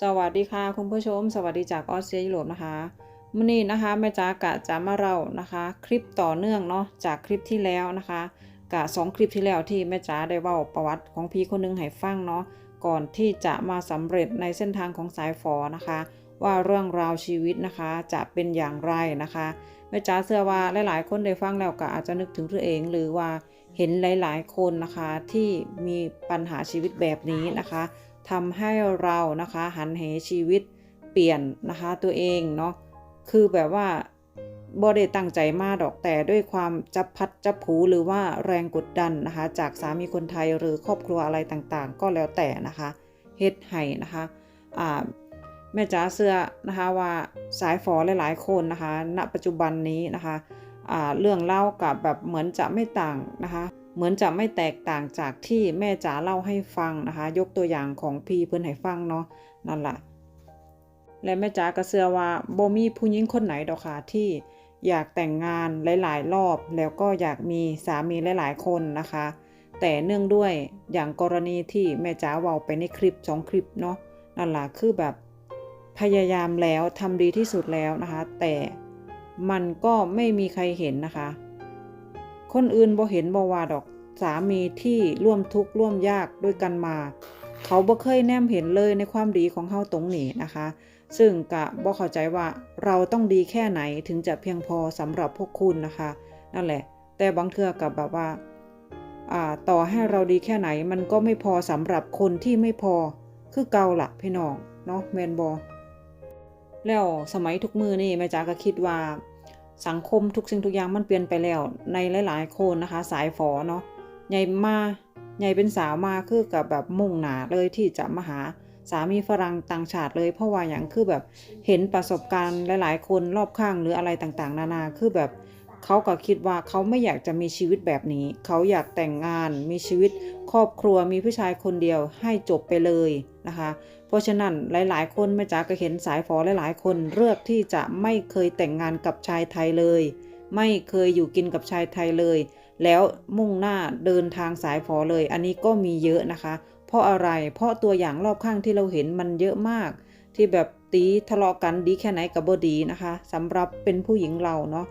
สวัสดีค่ะคุณผู้ชม สวัสดีจากออสเตรเลียยุโรปนะคะมื่อนี้นะคะแม่จ๋ากะจะมาเล่านะคะ คลิปต่อเนื่องเนาะจากคลิปที่แล้วนะคะกะสองคลิปที่แล้วที่แม่จ๋าได้เล่าประวัติของพี่คนหนึงให้ฟังเนาะก่อนที่จะมาสำเร็จในเส้นทางของสายฝอนะคะ ว่าเรื่องราวชีวิตนะคะจะเป็นอย่างไรนะคะแม่จ๋าเชื่อว่าหลาย ๆ คนได้ฟังแล้วก็อาจจะนึกถึงตัวเองหรือว่าเห็นหลาย ๆ คนนะคะที่มีปัญหาชีวิตแบบนี้นะคะ ทำให้เรานะคะหันเหชีวิตเปลี่ยนนะคะตัวเองเนาะคือแบบว่าบ่ได้ตั้งใจมากดอกแต่ด้วยความจับพัดจับผูหรือว่าแรงกดดันนะคะ จากสามีคนไทยหรือครอบครัวอะไรต่างๆ ก็แล้วแต่นะคะเฮ็ดให้นะคะอ่าแม่จ๋าเสื้อนะคะว่าสายฝอหลายๆคนนะคะ ณปัจจุบันนี้นะคะอ่าเรื่องเล่ากับแบบเหมือนจะไม่ต่างนะคะ เหมือนจะไม่แตกต่างจากที่แม่จ๋าเล่าให้ฟังนะคะ ยกตัวอย่างของพี่เพื่อนให้ฟังเนาะนั่นแหละและแม่จ๋าก็เชื่อว่าโบมีผู้หญิงคนไหนดอกค่ะที่อยากแต่งงานหลาย ๆ รอบแล้วก็อยากมีสามีหลาย ๆ คนนะคะ แต่เนื่องด้วยอย่างกรณีที่แม่จ๋าเว้าไปในคลิปสองคลิปเนาะนั่นแหละคือแบบพยายามแล้วทำดีที่สุดแล้วนะคะ แต่มันก็ไม่มีใครเห็นนะคะ คนอื่นบ่เห็นบ่ว่าดอกสามีที่ร่วมทุกข์ร่วมยากด้วยกันมา เขาบ่เคยแนมเห็นเลยในความดีของเฮาตรงนี้นะคะ ซึ่งกะบ่เข้าใจว่าเราต้องดีแค่ไหนถึงจะเพียงพอสำหรับพวกคุณนะคะ นั่นแหละ แต่บางเทื่อกับแบบว่าอ่าต่อให้เราดีแค่ไหนมันก็ไม่พอสำหรับคนที่ไม่พอคือเกาละพี่น้องเนาะแมนบอแล้วสมัยทุกมือนี่แม่จ๋าก็คิดว่า สังคมทุกสิ่งทุกอย่างมันเปลี่ยนไปแล้ว ในหลาย ๆ คนนะคะ สายฝอเนาะใหญ่มาใหญ่เป็นสาวมาคือกับแบบมุ่งหนาเลยที่จะมาหาสามีฝรั่งต่างชาติเลย เพราะว่าอย่างคือแบบเห็นประสบการณ์หลาย ๆ คนรอบข้างหรืออะไรต่าง ๆ นานาคือแบบ เขาก็คิดว่าเขาไม่อยากจะมีชีวิตแบบนี้ เขาอยากแต่งงานมีชีวิตครอบครัวมีผู้ชายคนเดียวให้จบไปเลยนะคะ เพราะฉะนั้นหลายๆ คนแม่จ๋าก็เห็นสายฝอหลายๆ คนเลือกที่จะไม่เคยแต่งงานกับชายไทยเลย ไม่เคยอยู่กินกับชายไทยเลย แล้วมุ่งหน้าเดินทางสายฝอเลย อันนี้ก็มีเยอะนะคะ เพราะอะไรเพราะตัวอย่างรอบข้างที่เราเห็นมันเยอะมาก ที่แบบตีทะเลาะกันดีแค่ไหนกับบดีนะคะสำหรับเป็นผู้หญิงเราเนาะ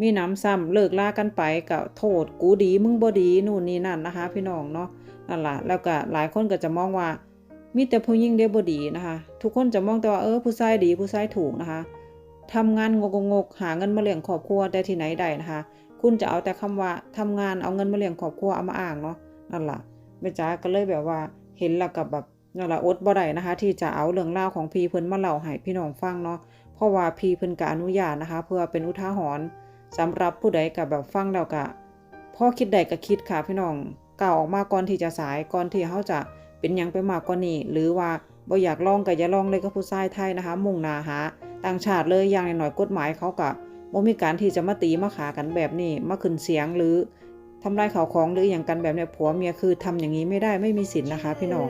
มีน้ำซ้ำเลิกลากันไปก็โทษกูดีมึงบ่ดีนู่นนี่นั่นนะคะ พี่น้องเนาะนั่นแหละแล้วก็หลายคนก็จะมองว่า มีแต่ผู้หญิงเดียวบ่ดีนะคะ ทุกคนจะมองแต่ว่าเออผู้ชายดีผู้ชายถูกนะคะทำงานงกงกหาเงินมาเลี้ยงครอบครัวแต่ที่ไหนได้นะคะ คุณจะเอาแต่คำว่าทำงานเอาเงินมาเลี้ยงครอบครัวเอามาอ้างเนาะนั่นแหละแม่จ๋าก็เลยแบบว่าเห็นแล้วกับแบบนั่นแหละอดบ่ได้นะคะ ที่จะเอาเรื่องราของพี่เพิ่นมาเล่าให้พี่น้องฟังเนาะเพราะว่าพี่เพิ่นก็อนุญาตนะคะ เพื่อเป็นอุทาหรณ์ สำหรับผู้ใดกับแบบฟังแล้วก็พ่อคิดใดก็คิดค่ะพี่น้องกล่าวออกมาก่อนที่จะสายก่อนที่เขาจะเป็นยังไปมากกว่านี้หรือว่าบ่อยากลองก็อย่าลองเลยกับผู้ชายไทยนะคะ มุ่งนาหาต่างชาติเลยอย่างน้อยกฎหมายเขาก็บ่มีการที่จะมาตีมาขากันแบบนี้มาขึ้นเสียงหรือทำลายข่าวของหรืออย่างกันแบบเนี้ยผัวเมียคือทำอย่างนี้ไม่ได้ไม่มีสิทธินะคะ พี่น้อง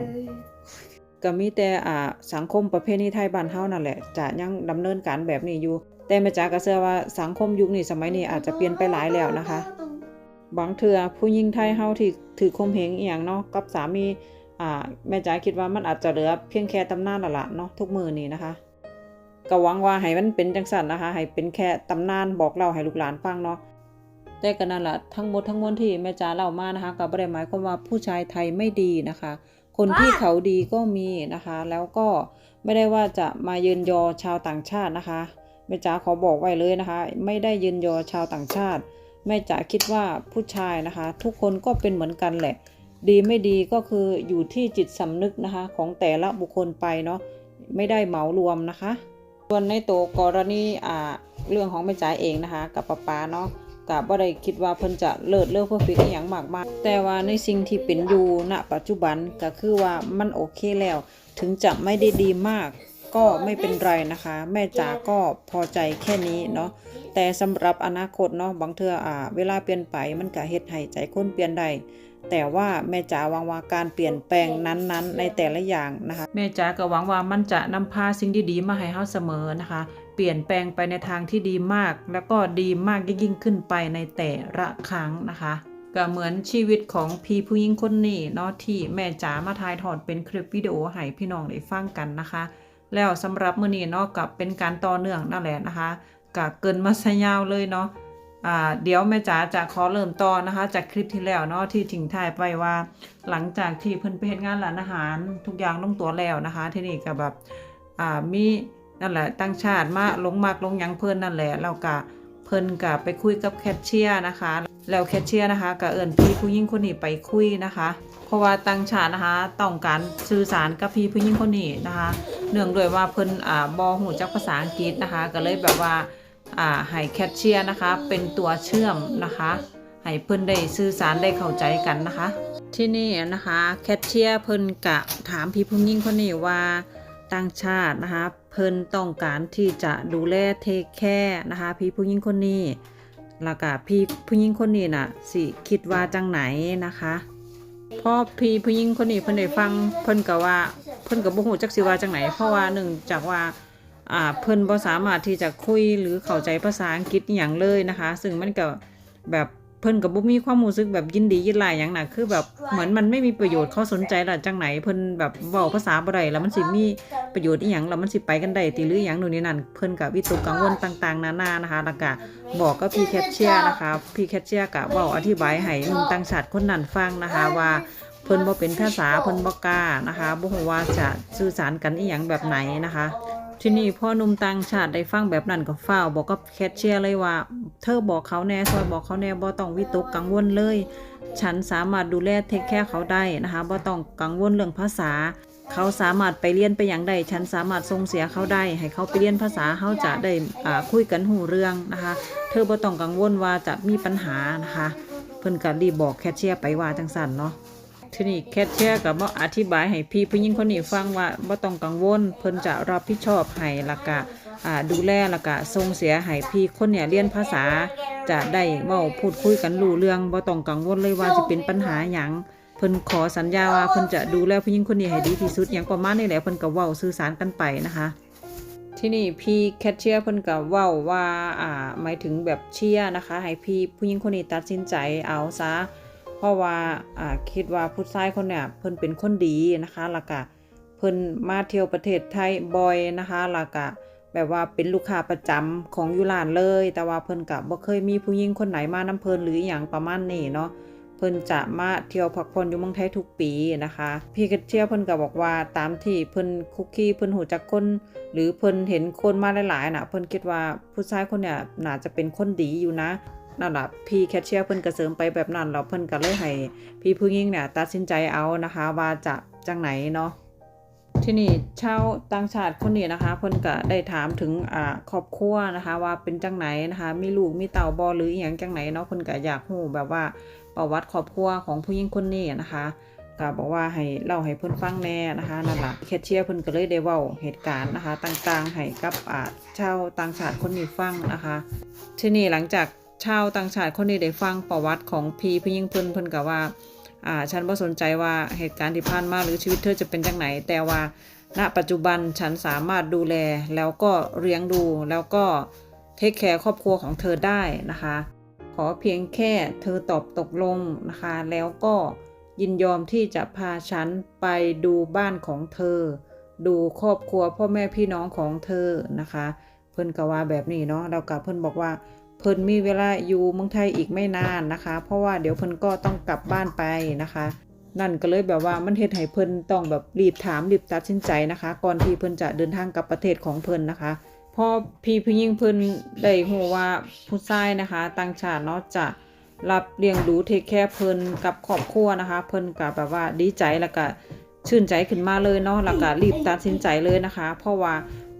ก็มีแต่อ่าสังคมประเพณีไทยบ้านเฮานั่นแหละจะยังดำเนินการแบบนี้อยู่ แต่แม่จ๋าก็เชื่อว่าสังคมยุคนี้สมัยนี้อาจจะเปลี่ยนไปหลายแล้วนะคะบางเทื่อผู้หญิงไทยเฮาที่ถือคมเหงอีหยังเนาะกับสามีอ่าแม่จ๋าคิดว่ามันอาจจะเหลือเพียงแค่ตำนานละละเนาะทุกมือนี้นะคะก็หวังว่าให้มันเป็นจังซั่นนะคะ ให้เป็นแค่ตำนานบอกเล่าให้ลูกหลานฟังเนาะแต่ก็นั่นแหละทั้งหมดทั้งมวลที่แม่จ๋าเล่ามานะคะก็บ่ได้หมายความว่าผู้ชายไทยไม่ดีนะคะ คนที่เขาดีก็มีนะคะ แล้วก็ไม่ได้ว่าจะมาเยืนยอชาวต่างชาตินะคะ แม่จ๋าขอบอกไว้เลยนะคะ ไม่ได้ยืนยอชาวต่างชาติ แม่จ๋าคิดว่าผู้ชายนะคะ ทุกคนก็เป็นเหมือนกันแหละ ดีไม่ดีก็คืออยู่ที่จิตสำนึกนะคะ ของแต่ละบุคคลไปเนาะไม่ได้เหมารวมนะคะ ส่วนในตัวกรณีอ่าเรื่องของแม่จ๋าเองนะคะ กับป้าป๊าเนาะกับบ่ได้คิดว่าเพิ่นจะเลิศเลิศเพื่อฟิกอย่างมากมายแต่ว่าในสิ่งที่เป็นอยู่ณปัจจุบันก็คือว่ามันโอเคแล้ว ถึงจะไม่ได้ดีมาก ก็ไม่เป็นไรนะคะ แม่จ๋าก็พอใจแค่นี้เนาะแต่สำหรับอนาคตเนาะบางเทื่ออ่าเวลาเปลี่ยนไปมันก็เฮ็ดให้ใจคนเปลี่ยนได้แต่ว่าแม่จ๋าหวังว่าการเปลี่ยนแปลงนั้นๆ ในแต่ละอย่างนะคะ แม่จ๋าก็หวังว่ามันจะนำพาสิ่งดีๆมาให้เฮาเสมอนะคะ เปลี่ยนแปลงไปในทางที่ดีมาก แล้วก็ดีมากยิ่งขึ้นไปในแต่ละครั้งนะคะก็เหมือนชีวิตของพี่ผู้หญิงคนนี้เนาะที่แม่จ๋ามาถ่ายทอดเป็นคลิปวิดีโอให้พี่น้องได้ฟังกันนะคะ แล้วสำหรับมื้อนี้เนาะกับเป็นการต่อเนื่องนั่นแหละนะคะก็เกินมาซะยาวเลยเนาะอ่าเดี๋ยวแม่จ๋าจะขอเริ่มต่อนะคะ จากคลิปที่แล้วเนาะที่ทิ้งท้ายไปว่า หลังจากที่เพิ่นไปเฮ็ดงานร้านอาหารทุกอย่างลงตัวแล้วนะคะ ที่นี่ก็แบบอ่ามีนั่นแหละตั้งชาติมาลงมากลงยังเพิ่นนั่นแหละแล้วก็เพิ่นก็ไปคุยกับแคชเชียร์นะคะ แล้วแคชเชียร์นะคะก็เอิ้นพี่ผู้หญิงคนนี้ไปคุยนะคะ ราะว่าตั้งชาตินะคะต้องการสื่อสารกับพี่ผู้หญิงคนนี้นะคะเนื่องด้วยว่าเพิ่นอ่าบ่ฮู้จักภาษาอังกฤษนะคะ ก็เลยแบบว่าอ่าให้แคชเชียร์นะคะ เป็นตัวเชื่อมนะคะให้เพิ่นได้สื่อสารได้เข้าใจกันนะคะ ที่นี่นะคะแคชเชียร์เพิ่นกะถามพี่ผู้หญิงคนนี้ว่าต่างชาตินะคะเพิ่นต้องการที่จะดูแลเทคแคร์นะคะ พี่ผู้หญิงคนนี้แล้วก็พี่ผู้หญิงคนนี้น่ะสิคิดว่าจังไหนนะคะ พอพี่ผู้หญิงคนนี้เพิ่นได้ฟังเพิ่นก็ว่าเพิ่นก็บ่ฮู้จักสิว่าจังไหนเพราะว่าหนึ่งจากว่าอ่าเพิ่นบ่สามารถที่จะคุยหรือเข้าใจภาษาอังกฤษอหย่างเลยนะคะ ซึ่งมันก็แบบ เพิ่นก็บ่มีความรู้สึกแบบยินดียินหลายหยังน่ะคือแบบเหมือนมันไม่มีประโยชน์เขาสนใจล่ะจังไหนเพิ่นแบบเว้าภาษาบ่ได้แล้วมันสิมีประโยชน์อีหยังแล้วมันสิไปกันได้ติหรืออหยังนู่นนี่นั่นเพิ่นก็วิตกกังวลต่างๆ นานานะคะแล้วก็บอกกับพี่แคทเชียร์นะคะพี่แคทเชียร์กะเว่าอธิบายให้หนุ่มต่างชาติคนนั้นฟังนะคะว่าเพิ่นบ่เป็นภาษาเพิ่นบ่กล้านะคะบ่ฮู้ว่าจะสื่อสารกันอีหยังแบบไหนนะคะ ทีนี้พ่อหนุ่มต่างชาติได้ฟังแบบนั้นก็ฟ้าวบอกกับแคทเชียร์เลยว่า เธอบอกเขาแน่ซอยบอกเขาแน่บ่ต้องวิตกกังวลเลย ฉันสามารถดูแลเทคแคร์เขาได้นะคะบ่ต้องกังวลเรื่องภาษา เขาสามารถไปเรียนไปอย่างใดฉันสามารถส่งเสียเขาได้ ให้เขาไปเรียนภาษาเขาจะได้อ่าคุยกันหูเรื่องนะคะ เธอบ่ต้องกังวลว่าจะมีปัญหานะคะ เพิ่นก็รีบบอกแคชเชียร์ไปว่าจังสันเนาะ ทีนี้แคทเชียร์ก็บ่อธิบายให้พี่ผู้หญิงคนนี้ฟังว่าบ่ต้องกังวลเพิ่นจะรับผิดชอบให้ล้วก็อ่าดูแลแล้วก็ส่งเสียให้พี่คนเนี่ยเรียนภาษาจะได้เว้าพูดคุยกันรู้เรื่องบ่ต้องกังวลเลยว่าจะเป็นปัญหาหยังเพิ่นขอสัญญาว่าเพิ่นจะดูแลผู้หญิงคนนี้ให้ดีที่สุดหยังประมาณนี้แหละเพิ่นก็เว้าสื่อสารกันไปนะคะที่นี่พี่แคทเชียร์เพิ่นก็เว้าว่าอ่าหมายถึงแบบเชียร์นะคะ ให้พี่ผู้หญิงคนนี้ตัดสินใจเอาซะ ราะว่าอ่าคิดว่าผู้ชายคนเนี่ยเพิ่นเป็นคนดีนะคะแล้วก็เพิ่นมาเที่ยวประเทศไทยบ่อยนะคะแล้วก็แบบว่าเป็นลูกค้าประจำของยูรานเลย แต่ว่าเพิ่นก็บ่เคยมีผู้หญิงคนไหนมานำเพิ่นหรืออย่างประมาณนี้เนาะเพิ่นจะมาเที่ยวพักผ่อนอยู่เมืองไทยทุกปีนะคะ พี่กระเชียเพิ่นก็บอกว่าตามที่เพิ่นคุกคีเพิ่นหูจักคน หรือเพิ่นเห็นคนมาหลายๆน่ะ เพิ่นคิดว่าผู้ชายคนเนี่ยน่าจะเป็นคนดีอยู่นะ นั่นแหละพี่แคชเชียร์เพิ่นก็เสริมไปแบบนั้นแล้วเพิ่นก็เลยให้พี่ผู้หญิงเนี่ยตัดสินใจเอานะคะว่าจะจังไหนเนาะที่นี่ชาวต่างชาติคนนี้นะคะเพิ่นก็ได้ถามถึงอ่าครอบครัวนะคะว่าเป็นจังไหนนะคะมีลูกมีเต่าบอหรืออหย่างจังไหนเนาะเพิ่นก็อยากรู้แบบว่าประวัติครอบครัวของผู้หญิงคนนี้นะคะก็บอกว่าให้เล่าให้เพิ่นฟังแน่นะคะนั่นแหละแคชเชียร์เพิ่นก็เลยได้เว้าเหตุการณ์นะคะ ต่างๆให้กับอ่าชาวต่างชาติคนนี้ฟังนะคะ ที่นี่หลังจาก ชาวต่างชาติคนนี้ได้ฟังประวัติของพี่ผู้หญิงเพิ่นเพิ่นก็ว่าอ่าฉันบ่สนใจว่าเหตุการณ์ที่ผ่านมาหรือชีวิตเธอจะเป็นจังไหน แต่ว่าณปัจจุบันฉันสามารถดูแลแล้วก็เลี้ยงดูแล้วก็เทคแคร์ครอบครัวของเธอได้นะคะ ขอเพียงแค่เธอตอบตกลงนะคะ แล้วก็ยินยอมที่จะพาฉันไปดูบ้านของเธอ ดูครอบครัวพ่อแม่พี่น้องของเธอนะคะ เพิ่นก็ว่าแบบนี้เนาะแล้วก็เพิ่นบอกว่า เพิ่นมีเวลาอยู่เมืองไทยอีกไม่นานนะคะ เพราะว่าเดี๋ยวเพิ่นก็ต้องกลับบ้านไปนะคะ นั่นก็เลยแบบว่ามันเฮ็ดให้เพิ่นต้องแบบรีบถามรีบตัดสินใจนะคะ ก่อนที่เพิ่นจะเดินทางกลับประเทศของเพิ่นนะคะพอพี่ผู้หญิงเพิ่นได้ฮู้ว่าผู้ชายนะคะ ต่างชาติเนาะจะรับเลี้ยงดูเทคแคร์เพิ่นกับครอบครัวนะคะ เพิ่นก็แบบว่าดีใจแล้วก็ชื่นใจขึ้นมาเลยเนาะแล้วก็รีบตัดสินใจเลยนะคะ เพราะว่า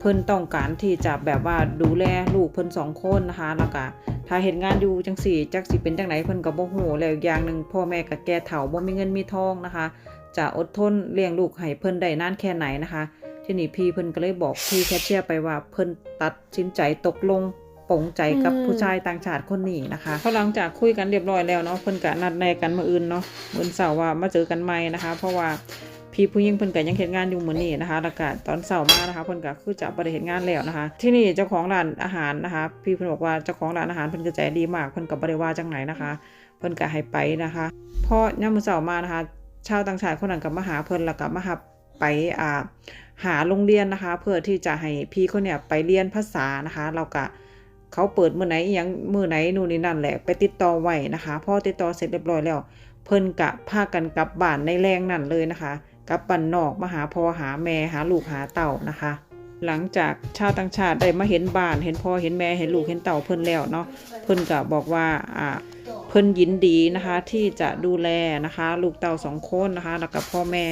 เพิ่นต้องการที่จะแบบว่าดูแลลูกเพิ่นสองคนนะคะแล้วก็ถ้าเห็นงานอยู่จังสี่จักสิเป็นจังไหนเพิ่นก็บ่ฮู้แล้วอีกอย่างหนึงพ่อแม่ก็แก่เฒ่าบ่มีเงินมีทองนะคะ จะอดทนเลี้ยงลูกให้เพิ่นได้นานแค่ไหนนะคะทีนี้พี่เพิ่นก็เลยบอกพี่แคชเชียร์ไปว่าเพิ่นตัดสินใจตกลงปลงใจกับอืมผู้ชายต่างชาติคนนี้นะคะพอหลังจากคุยกันเรียบร้อยแล้วเนาะเพิ่นก็นัดแนะกันมื้ออื่นเนาะมื้อเสาร์ว่ามาเจอกันใหม่นะคะ เพราะว่า พี่ผู้หญิงเพิ่นก็ยังเฮ็ดงานอยู่มือนี้นะคะแล้วก็ตอนเช้ามานะคะเพิ่นก็คือจะบ่ได้เฮ็ดงานแล้วนะคะ ที่นี่เจ้าของร้านอาหารนะคะ พี่เพิ่นบอกว่าเจ้าของร้านอาหารเพิ่นก็ใจดีมากเพิ่นก็บ่ได้ว่าจังไหนนะคะ เพิ่นก็ให้ไปนะคะเพราะยามมื้อเช้ามานะคะ ชาวต่างชาติคนนั้นก็มาหาเพิ่นแล้วก็มาหับไปอ่าหาโรงเรียนนะคะ เพื่อที่จะให้พี่คนเนี่ยไปเรียนภาษานะคะแล้วก็เขาเปิดมือไหนอิหยังมือไหนนู่นนี่นั่นแหละไปติดต่อไว้นะคะพอติดต่อเสร็จเรียบร้อยแล้ว เพิ่นกะพากันกลับบ้านในแรงนั่นเลยนะคะ กับบ้านนอกมาหาพ่อหาแม่หาลูกหาเต่านะคะ หลังจากชาวต่างชาติได้มาเห็นบ้าน เห็นพ่อเห็นแม่เห็นลูกเห็นเต่าเพิ่นแล้วเนาะเพิ่นก็บอกว่าอ่าเพิ่นยินดีนะคะที่จะดูแลนะคะ ลูกเต่าสองคนนะคะแล้วกับพ่อแม่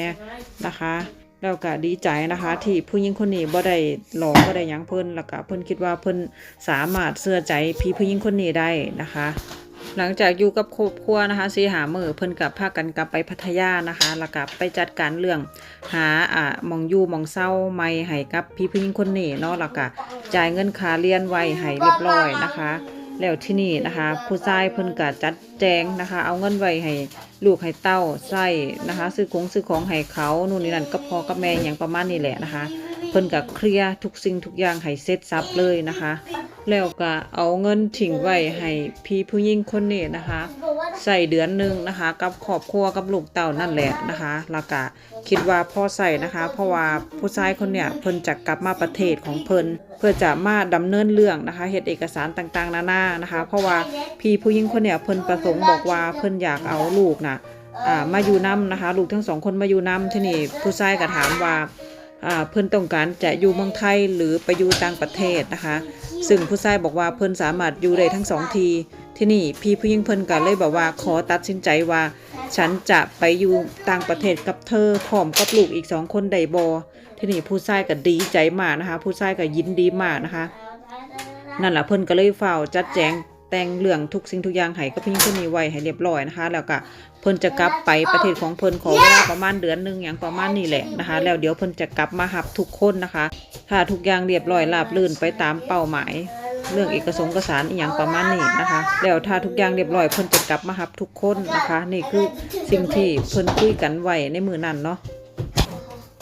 นะคะแล้วก็ดีใจนะคะที่ผู้หญิงคนนี้บ่ได้หลอกบ่ได้ยั้งเพิ่นแล้วก็เพิ่นคิดว่าเพิ่นสามารถเชื่อใจพี่ผู้หญิงคนนี้ได้นะคะ หลังจากอยู่กับครอบครัวนะคะสีหามือเพิ่นกับพากันกลับไปพัทยานะคะ แล้วก็ไปจัดการเรื่องหาอ่ามองอยู่มองเศร้าไม่ให้กับพี่ผู้หญิงคนนี้เนาะแล้วก็จ่ายเงินค่าเรียนไว้ให้เรียบร้อยนะคะ แล้วที่นี่นะคะ ผู้ชายเพิ่นก็จัดแจงนะคะ เอาเงินไว้ให้ลูกให้เต้าใส่นะคะซื้อของซื้อของให้เขานู่นนี่นั่นก็พอกับแม่อย่างประมาณนี้แหละนะคะ เพิ่นก็เคลียร์ทุกสิ่งทุกอย่างให้เสร็จสับเลยนะคะ แล้วก็เอาเงินทิ้งไว้ให้พี่ผู้หญิงคนนี้นะคะ ใส่เดือนหนึ่งนะคะ กับครอบครัวกับลูกเต่านั่นแหละนะคะแล้วก็คิดว่าพ่อใส่นะคะ เพราะว่าผู้ชายคนเนี้ยเพิ่นจะกลับมาประเทศของเพิ่นเพื่อจะมาดำเนินเรื่องนะคะเฮ็ดเอกสารต่างๆ นานานะคะ เพราะว่าพี่ผู้หญิงคนเนี้ยเพิ่นประสงค์บอกว่าเพิ่นอยากเอาลูกนะอ่ามาอยู่นํนะคะ ลูกทั้งสองคนมาอยู่นํที่นี่ผู้ชายก็ถามว่า เพิ่อนต้องการจะอยู่เมืองไทยหรือไปอยู่ต่างประเทศนะคะ ซึ่งผู้ชายบอกว่าเพิ่อนสามารถอยู่ได้ทั้งสองที ที่นี่พี่ผู้หญิงเพิ่อนก็เลยบอกว่าขอตัดสินใจว่า ฉันจะไปอยู่ต่างประเทศกับเธอพร้อมกับลูกอีกสองคนได้บอที่นี่ผู้ชายก็ดีใจมากนะคะ ผู้ชายก็ยินดีมากนะคะ นั่นแหละเพิ่อนก็เลยเฝ้าจัดแจง แต่งเรื่องทุกสิ่งทุกอย่างให้กับพี่หญิงคนนี้ไว้ให้เรียบร้อยนะคะ แล้วก็เพิ่นจะกลับไปประเทศของเพิ่นขอเวลาประมาณเดือนหนึ่งอย่างประมาณนี้แหละนะคะ แล้วเดี๋ยวเพิ่นจะกลับมาหับทุกคนนะคะถ้าทุกอย่างเรียบร้อยราบรื่นไปตามเป้าหมายเรื่องเอกสงค์เอกสารอย่างประมาณนี้นะคะ แล้วถ้าทุกอย่างเรียบร้อยเพิ่นจะกลับมาหับทุกคนนะคะ นี่คือสิ่งที่เพิ่นคุยกันไว้ในมือนั้นเนาะ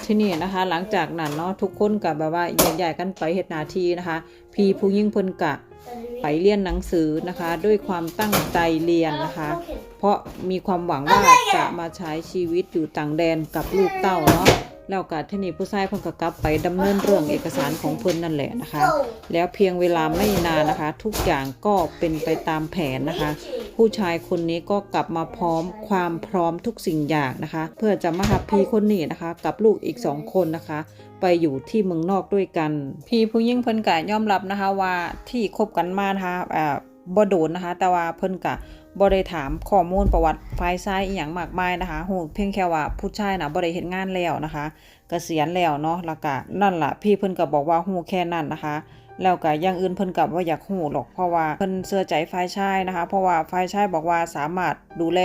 ที่นี่นะคะ หลังจากนั้นเนาะทุกคนกับแบบว่าแยกย้ายกันไปเฮ็ดหนาทีนะคะ พี่ผู้ยิ่งเพิ่นกะ ไปเรียนหนังสือนะคะ ด้วยความตั้งใจเรียนนะคะ เพราะมีความหวังว่าจะมาใช้ชีวิตอยู่ต่างแดนกับลูกเต้าเนาะ แล้วก็ที่นี่ผู้ชายเพิ่นก็กลับไปดำเนินเรื่องเอกสารของเพิ่นนั่นแหละนะคะ แล้วเพียงเวลาไม่นานนะคะ ทุกอย่างก็เป็นไปตามแผนนะคะ ผู้ชายคนนี้ก็กลับมาพร้อมความพร้อมทุกสิ่งอย่างนะคะ เพื่อจะมาหับพี่คนนี้นะคะ กับลูกอีกสองคนนะคะ ไปอยู่ที่เมืองนอกด้วยกัน พี่ผู้ยิ่งเพิ่นกะยอมรับนะคะว่าที่คบกันมานะคะอ่าบ่โดนนะคะ แต่ว่าเพิ่นกะ บ่ได้ถามข้อมูลประวัติฝ่ายชายอีหยังมากมายนะคะฮู้เพียงแค่ว่าผู้ชายนะบ่ได้เฮ็ดงานแล้วนะคะเกษียณแล้วเนาะแล้วก็นั่นล่ะพี่เพิ่นก็บอกว่าฮู้แค่นั้นนะคะ แล้วก็อย่างอื่นเพิ่นก็บ่าอยากฮู้หรอกเพราะว่าเพิ่นเชื่อใจฝ่ายชายนะคะ เพราะว่าฝ่ายชายบอกว่าสามารถดูแล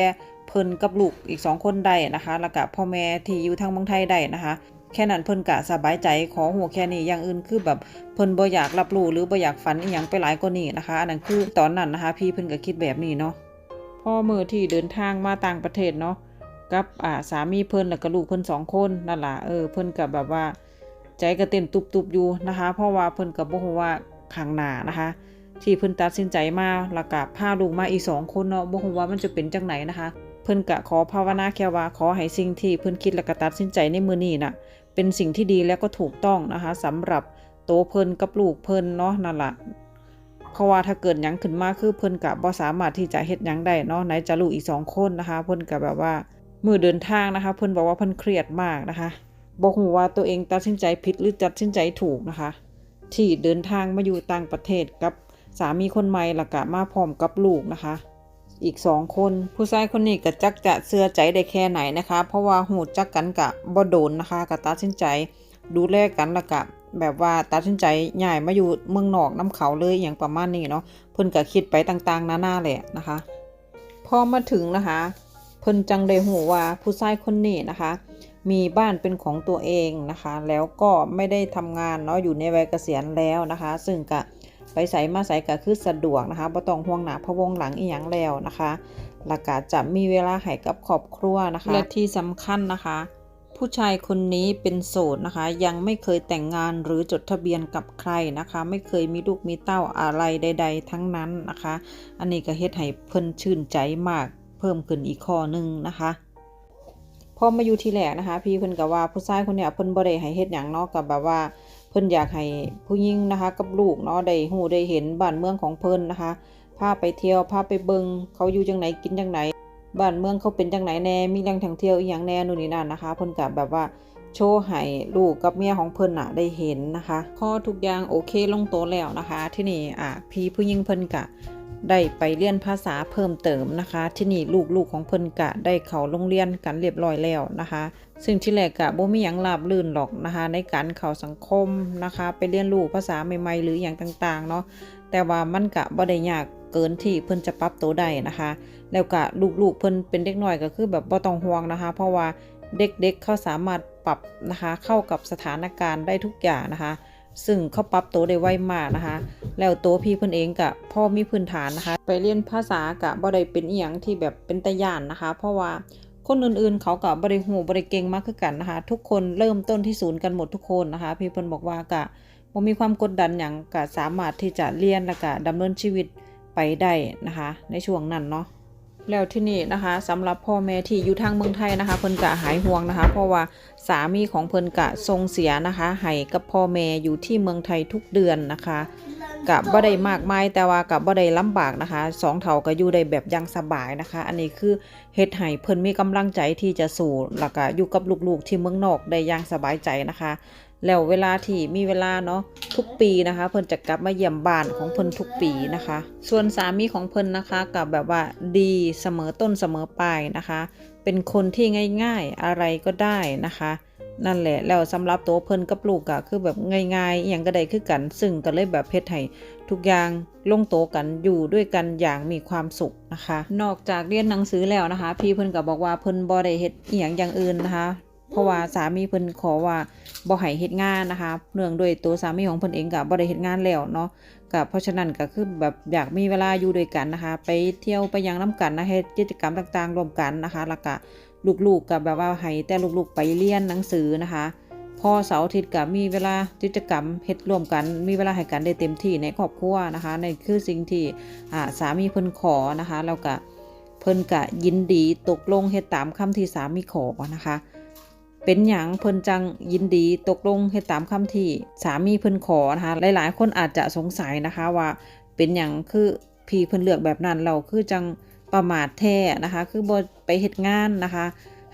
เพิ่นกับลูกอีกสองคนได้นะคะแล้วก็พ่อแม่ที่อยู่ทางเมืองไทยได้นะคะแค่นั้นเพิ่นกะสบายใจขอหัวแค่นี้อย่างอื่นคือแบบเพิ่นบ่อยากรับรู้หรือบ่อยากฝันอีหยังไปหลายกว่านี้นะคะ อันนั้นคือตอนนั้นนะคะ พี่เพิ่นก็คิดแบบนี้เนาะ พ่อมือที่เดินทางมาต่างประเทศเนาะกับอ่าสามีเพิ่นแล้วก็ลูกเพิ่นสองคนนั่นล่ะเออเพิ่นก็แบบว่า ใจก็เต้นตุบๆอยู่นะคะ เพราะว่าเพิ่นก็บ่ฮู้ว่าข้างหน้านะคะ ที่เพิ่นตัดสินใจมาแล้วก็พาลูกมาอีกสองคนเนาะบ่ฮู้ว่ามันจะเป็นจังไหนนะคะ เพิ่นก็ขอภาวนาแค่ว่าขอให้สิ่งที่เพิ่นคิดแล้วก็ตัดสินใจในมื้อนี้น่ะ เป็นสิ่งที่ดีและก็ถูกต้องนะคะสำหรับโตเพิ่นกับลูกเพิ่นเนาะนั่นล่ะ เพราะว่าถ้าเกิดยังขึ้นมาคือเพิ่นก็บ่สามารถที่จะเฮ็ดยังได้เนาะไหนจะลูกอีกสองคนนะคะ เพิ่นก็แบบว่ามือเดินทางนะคะ เพิ่นบอกว่าเพิ่นเครียดมากนะคะบ่ฮู้ว่าตัวเองตัดสินใจผิดหรือตัดสินใจถูกนะคะ ที่เดินทางมาอยู่ต่างประเทศกับสามีคนใหม่ล้วก็มาพร้อมกับลูกนะคะ อีกสองคนผู้ชายคนนี้ก็จักจะเชื่อใจได้แค่ไหนนะคะ เพราะว่าหูจักกันกะบ่โดนนะคะก็ตัดสินใจดูแลกันล้วก็ แบบว่าตัดสินใจย้ายมาอยู่เมืองนอกน้ำเขาเลยอย่างประมาณนี้เนาะเพิ่นก็คิดไปต่างๆนานาแหละนะคะพอมาถึงนะคะ เพิ่นจังได้หูว่าผู้ชายคนนี้นะคะ มีบ้านเป็นของตัวเองนะคะ แล้วก็ไม่ได้ทำงานเนาะอยู่ในวัยเกษียณแล้วนะคะ ซึ่งก็ไปใส่มาใส่ก็คือสะดวกนะคะบ่ต้องห่วงหนาพะวงหลังอีหยังแล้วนะคะแล้วก็จะมีเวลาให้กับครอบครัวนะคะ และที่สำคัญนะคะ ผู้ชายคนนี้เป็นโสดนะคะ ยังไม่เคยแต่งงานหรือจดทะเบียนกับใครนะคะ ไม่เคยมีลูกมีเต้าอะไรใด ๆ ทั้งนั้นนะคะ อันนี้ก็เฮ็ดให้เพิ่นชื่นใจมากเพิ่มขึ้นอีกข้อนึงนะคะพอมาอยู่ที่แรกนะคะ พี่เพิ่นก็ว่าผู้ชายคนเนี้ยเพิ่นบ่ได้ให้เฮ็ดหยังเนาะก็แบบว่าเพิ่นอยากให้ผู้หญิงนะคะกับลูกเนาะได้ฮู้ได้เห็นบ้านเมืองของเพิ่นนะคะพาไปเที่ยวพาไปเบิงเขาอยู่จังไหนกินจังไหน บ้านเมืองเขาเป็นจังไหนแน่มีแหล่งท่องเที่ยวอีหยังแน่นู่นนี่นั่นนะคะเพิ่นก็แบบว่าโชว์ให้ลูกกับเมียของเพิ่นน่ะได้เห็นนะคะข้อทุกอย่างโอเคลงโตแล้วนะคะ ที่นี่อะพี่ผู้หญิงเพิ่นก็ได้ไปเรียนภาษาเพิ่มเติมนะคะ ที่นี่ลูกๆของเพิ่นก็ได้เข้าโรงเรียนกันเรียบร้อยแล้วนะคะ ซึ่งที่แรกก็บ่มีหยังราบรื่นหรอกนะคะ ในการเข้าสังคมนะคะ ไปเรียนรู้ภาษาใหม่ ๆ หรืออย่างต่างๆเนาะแต่ว่ามันก็บ่ได้ยากเกินที่เพิ่นจะปรับตัวได้นะคะ แล้วก็ลูกๆเพิ่นเป็นเด็กน้อยก็คือแบบบ่ต้องห่วงนะคะ เพราะว่าเด็กๆเขาสามารถปรับนะคะเข้ากับสถานการณ์ได้ทุกอย่างนะคะ ซึ่งเขาปรับตัวได้ไวมากนะคะ แล้วตัวพี่เพิ่นเองก็พ่อมีพื้นฐานนะคะ ไปเรียนภาษากะบ่ได้เป็นอีหยังที่แบบเป็นตะย่านนะคะ เพราะว่าคนอื่นๆ เขาก็บ่ได้ฮู้บ่ได้เก่งมากคือกันนะคะ ทุกคนเริ่มต้นที่ศูนย์กันหมดทุกคนนะคะ พี่เพิ่นบอกว่ากะบ่มีความกดดันหยังก็สามารถที่จะเรียนแล้วก็ดำเนินชีวิตไปได้นะคะ ในช่วงนั้นเนาะ แล้วที่นี่นะคะสำหรับพ่อแม่ที่อยู่ทางเมืองไทยนะคะ เพิ่นกะหายห่วงนะคะ เพราะว่าสามีของเพิ่นกะทรงเสียนะคะให้กับพ่อแม่อยู่ที่เมืองไทยทุกเดือนนะคะกะบ่ได้มากมายแต่ว่ากับบ่ได้ลำบากนะคะสองเท่าก็อยู่ได้แบบยังสบายนะคะ อันนี้คือเฮ็ดให้เพิ่นมีกำลังใจที่จะสู้แล้วก็อยู่กับลูกๆที่เมืองนอกได้อย่างสบายใจนะคะ แล้วเวลาที่มีเวลาเนาะทุกปีนะคะ เพิ่นจะกลับมาเยี่ยมบ้านของเพิ่นทุกปีนะคะ ส่วนสามีของเพิ่นนะคะกับแบบว่าดีเสมอต้นเสมอปลายนะคะ เป็นคนที่ง่ายๆอะไรก็ได้นะคะนั่นแหละแล้วสำหรับตัวเพิ่นกับลูกก็คือแบบง่ายๆอย่างก็ได้คือกัน ซึ่งก็เลยแบบเฮ็ดให้ทุกอย่างลงโตกันอยู่ด้วยกันอย่างมีความสุขนะคะ นอกจากเรียนหนังสือแล้วนะคะ พี่เพิ่นก็บอกว่าเพิ่นบ่ได้เฮ็ดอีหยังอย่างอื่นนะคะ เพราะว่าสามีเพิ่นขอว่าบ่ให้เฮ็ดงานนะคะเนื่องด้วยตัวสามีของเพิ่นเองก็บ่ได้เฮ็ดงานแล้วเนาะก็เพราะฉะนั้นก็คือแบบอยากมีเวลาอยู่ด้วยกันนะคะ ไปเที่ยวไปยังน้กันนะเฮ็ดกิจกรรมต่างๆร่วมกันนะคะ แล้วก็ลูกๆก็แบบว่าให้แต่ลูกๆไปเรียนหนังสือนะคะพอเสาร์อาทิตย์ก็มีเวลากิจกรรมเฮ็ดร่วมกัน มีเวลาให้กันได้เต็มที่ในครอบครัวนะคะในคือสิ่งที่อ่าสามีเพิ่นขอนะคะแล้วก็เพิ่นก็ยินดีตกลงเฮ็ดตามคำที่สามีขอนะคะ เป็นหยังเพิ่นจังยินดีตกลงเฮ็ดตามคำที่สามีเพิ่นขอนะคะหลายๆ คนอาจจะสงสัยนะคะว่าเป็นหยังคือพี่เพิ่นเลือกแบบนั้นเราคือจังประมาทแท้นะคะ คือบ่ไปเฮ็ดงานนะคะ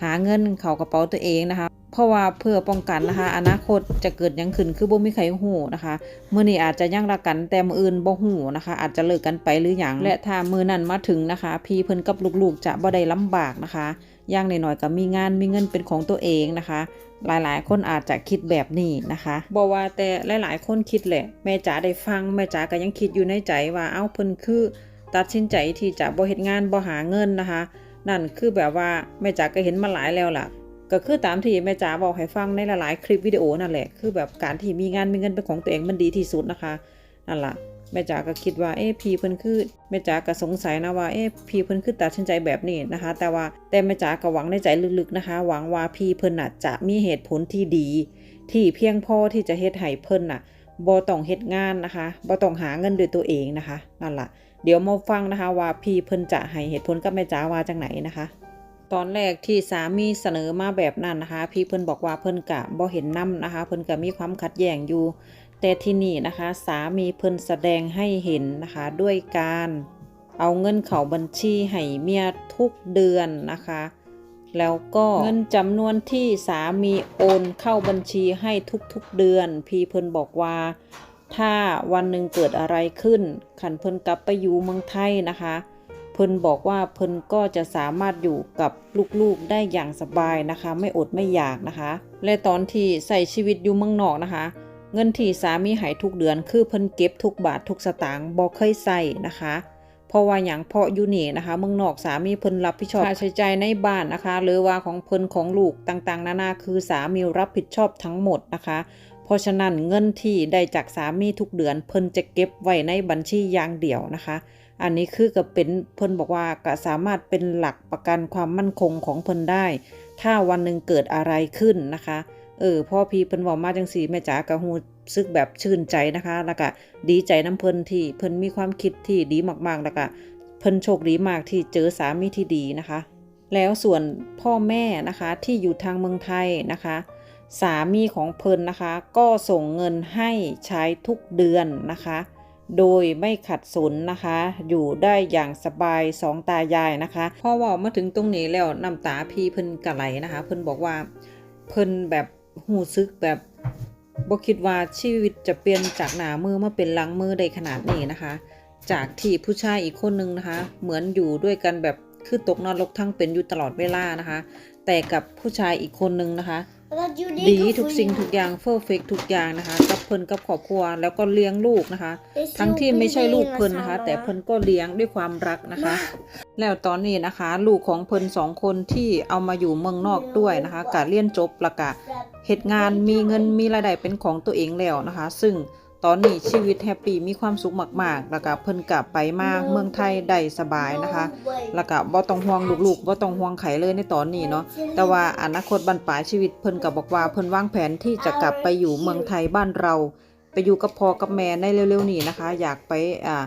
หาเงินเข้ากระเป๋าตัวเองนะคะ เพราะว่าเพื่อป้องกันนะคะ อนาคตจะเกิดยังขึ้นคือบ่มีใครฮู้นะคะมื้อนี้อาจจะยังรักกันแต่มื้ออื่นบ่ฮู้นะคะ อาจจะเลิกกันไปหรือหยังและถ้ามื้อนั้นมาถึงนะคะ พี่เพิ่นกับลูกๆจะบ่ได้ลำบากนะคะ อย่างหน้อยๆก็มีงานมีเงินเป็นของตัวเองนะคะ หลายๆ คนอาจจะคิดแบบนี้นะคะบอกว่าแต่หลายๆ คนคิดแหละ แม่จ๋าได้ฟังแม่จ๋าก็ยังคิดอยู่ในใจว่าเอ้าเพิ่นคือ ตัดสินใจที่จะบ่เฮ็ดงานบ่หาเงินนะคะ นั่นคือแบบว่าแม่จ๋าก็เห็นมาหลายแล้วล่ะก็คือตามที่แม่จ๋าบอกให้ฟังในหลายๆคลิปวิดีโอนั่นแหละ คือแบบการที่มีงานมีเงินเป็นของตัวเองมันดีที่สุดนะคะนั่นล่ะ แม่จ๋าก็คิดว่าเอ๊ะพี่เพิ่นคือแม่จ๋าก็สงสัยนะว่าเอ๊ะพี่เพิ่นคือตัดสินใจแบบนี้นะคะ แต่ว่าแต่แม่จ๋าก็หวังในใจลึกๆนะคะ หวังว่าพี่เพิ่นน่ะจะมีเหตุผลที่ดี ที่เพียงพอที่จะเฮ็ดให้เพิ่นน่ะบ่ต้องเฮ็ดงานนะคะบ่ต้องหาเงินด้วยตัวเองนะคะนั่นล่ะเดี๋ยวมาฟังนะคะว่าพี่เพิ่นจะให้เหตุผลกับแม่จ๋าว่าจังไหนนะคะตอนแรกที่สามีเสนอมาแบบนั้นนะคะ พี่เพิ่นบอกว่าเพิ่นกะบ่เห็นนํนะคะ เพิ่นกะมีความขัดแย้งอยู่ แต่ที่นี่นะคะสามีเพิ่นแสดงให้เห็นนะคะด้วยการเอาเงินเขาบัญชีให้เมียทุกเดือนนะคะ แล้วก็เงินจำนวนที่สามีโอนเข้าบัญชีให้ทุกๆเดือน พี่เพิ่นบอกว่า ถ้าวันหนึ่งเกิดอะไรขึ้น ขันเพิ่นกลับไปอยู่เมืองไทยนะคะเพิ่นบอกว่าเพิ่นก็จะสามารถอยู่กับลูกๆได้อย่างสบายนะคะ ไม่อดไม่อยากนะคะ และตอนที่ใส่ชีวิตอยู่เมืองนอกนะคะ เงินที่สามีใหายทุกเดือนคือเพิ่นเก็บทุกบาททุกสตางค์บ่เคยใส่นะคะเพราะว่าอย่างเพราะอยู่นี่นะคะเมืองนอกสามีเพิ่นรับผิดชอบค่าใช้จ่ายในบ้านนะคะ หรือว่าของเพิ่นของลูกต่างๆ นานาคือสามีรับผิดชอบทั้งหมดนะคะ เพราะฉะนั้นเงินที่ได้จากสามีทุกเดือน เพิ่นจะเก็บไว้ในบัญชีอย่างเดียวนะคะ อันนี้คือก็เป็นเพิ่นบอกว่าก็สามารถเป็นหลักประกันความมั่นคงของเพิ่นได้ ถ้าวันหนึ่งเกิดอะไรขึ้นนะคะ เออพ่อพี่เพิ่นบอกมาจังสีแม่จ๋าก็ฮู้ซึกแบบชื่นใจนะคะ แล้วก็ดีใจน้ำเพิ่นที่เพิ่นมีความคิดที่ดีมากๆแล้วก็เพิ่นโชคดีมากที่เจอสามีที่ดีนะคะ แล้วส่วนพ่อแม่นะคะที่อยู่ทางเมืองไทยนะคะ สามีของเพิ่นนะคะ ก็ส่งเงินให้ใช้ทุกเดือนนะคะ โดยไม่ขัดสนนะคะ อยู่ได้อย่างสบายสองตายายนะคะพอว่ามาถึงตรงนี้แล้วน้ำตาพี่เพิ่นกะไหลนะคะ เพิ่นบอกว่าเพิ่นแบบ หูซึกแบบบ่คิดว่าชีวิตจะเปลี่ยนจากหนามือมาเป็นหลังมือได้ขนาดนี้นะคะ จากที่ผู้ชายอีกคนนึงนะคะ เหมือนอยู่ด้วยกันแบบคือตกนรกทั้งเป็นอยู่ตลอดเวลานะคะ แต่กับผู้ชายอีกคนนึงนะคะ ดีทุกสิ่งทุกอย่างเฟอร์เฟกทุกอย่างนะคะกับเพิ่นกับครอบครัวแล้วก็เลี้ยงลูกนะคะ ทั้งที่ไม่ใช่ลูกเพิ่นนะคะ แต่เพิ่นก็เลี้ยงด้วยความรักนะคะ แล้วตอนนี้นะคะ ลูกของเพิ่นสองคนที่เอามาอยู่เมืองนอกด้วยนะคะกะเรียนจบแล้วก็เหตุงานมีเงินมีรายได้เป็นของตัวเองแล้วนะคะ ซึ่ง ตอนนี้ชีวิตแฮปปี้มีความสุขมากๆ แล้วก็เพิ่นกลับไปมาเมืองไทยได้สบายนะคะ แล้วก็บ่ต้องห่วงลูกๆบ่ต้องห่วงไขเลยในตอนนี้เนาะ แต่ว่าอนาคตบันปลายชีวิตเพิ่นก็บอกว่าเพิ่นวางแผนที่จะกลับไปอยู่เมืองไทยบ้านเรา ไปอยู่กับพ่อกับแม่ในเร็วๆนี้นะคะ อยากไปอ่า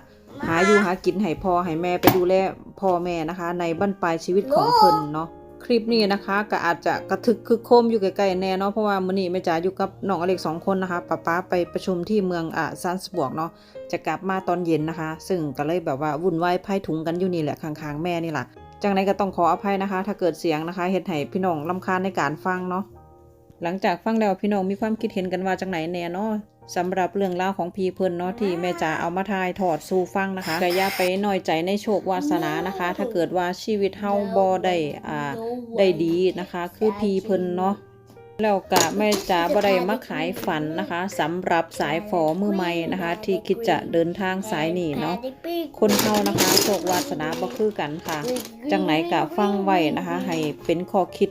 หาอยู่หากินให้พ่อให้แม่ไปดูแลพ่อแม่นะคะ ในบั้นปลายชีวิตของเพิ่นเนาะ คลิปนี้นะคะก็อาจจะกระทึกคึกโคมอยู่ใกล้ๆแน่เนาะเพราะว่ามื้อนี้แม่จ๋าอยู่กับน้องอเล็กสองคนนะคะป๊าป๊าไปประชุมที่เมืองอ่าซันสบวกเนาะจะกลับมาตอนเย็นนะคะ ซึ่งก็เลยแบบว่าวุ่นวายไพ่ถุงกันอยู่นี่แหละข้างๆแม่นี่แหละจังไรก็ต้องขออภัยนะคะ ถ้าเกิดเสียงนะคะเฮ็ดให้พี่น้องลำคาญในการฟังเนาะหลังจากฟังแล้วพี่น้องมีความคิดเห็นกันว่าจังไหนแน่เนาะ สำหรับเรื่องราวของพีเพิ่นเนาะที่แม่จ๋าเอามาทายถอดสู่ฟังนะคะก็อย่าไปน้อยใจในโชควาสนานะคะ ถ้าเกิดว่าชีวิตเฮาบ่ได้อ่าได้ดีนะคะ คือพีเพิ่นเนาะแล้วก็แม่จ๋าบ่ได้มาขายฝันนะคะสำหรับสายฝอมือใหม่นะคะ ที่คิดจะเดินทางสายนี้เนาะคนเฮานะคะโชควาสนาบ่คือกันค่ะ จังไหนกะฟังไว้นะคะ ให้เป็นข้อคิด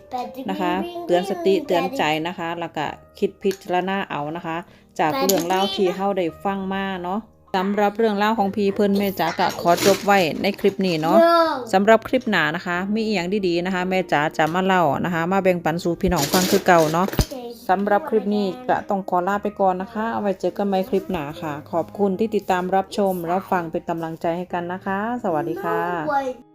นะคะ เตือนสติเตือนใจนะคะ แล้วก็คิดพิจารณาเอานะคะ จากเรื่องเล่าวที่เฮาได้ฟังมาเนาะสำหรับเรื่องเล่าวของพีเพิ่นแม่จ๋ากะขอจบไว้ในคลิปนี้เนาะสำหรับคลิปหน้านะคะ มีอีหยังดีๆนะคะ แม่จ๋าจะมาเล่านะคะ มาแบ่งปันสู่พี่น้องฟังคือเก่าเนาะสำหรับคลิปนี้จะต้องขอลาไปก่อนนะคะ เอาไว้เจอกันใหม่คลิปหน้าค่ะ ขอบคุณที่ติดตามรับชมรับฟังเป็นกำลังใจให้กันนะคะ สวัสดีค่ะ No way.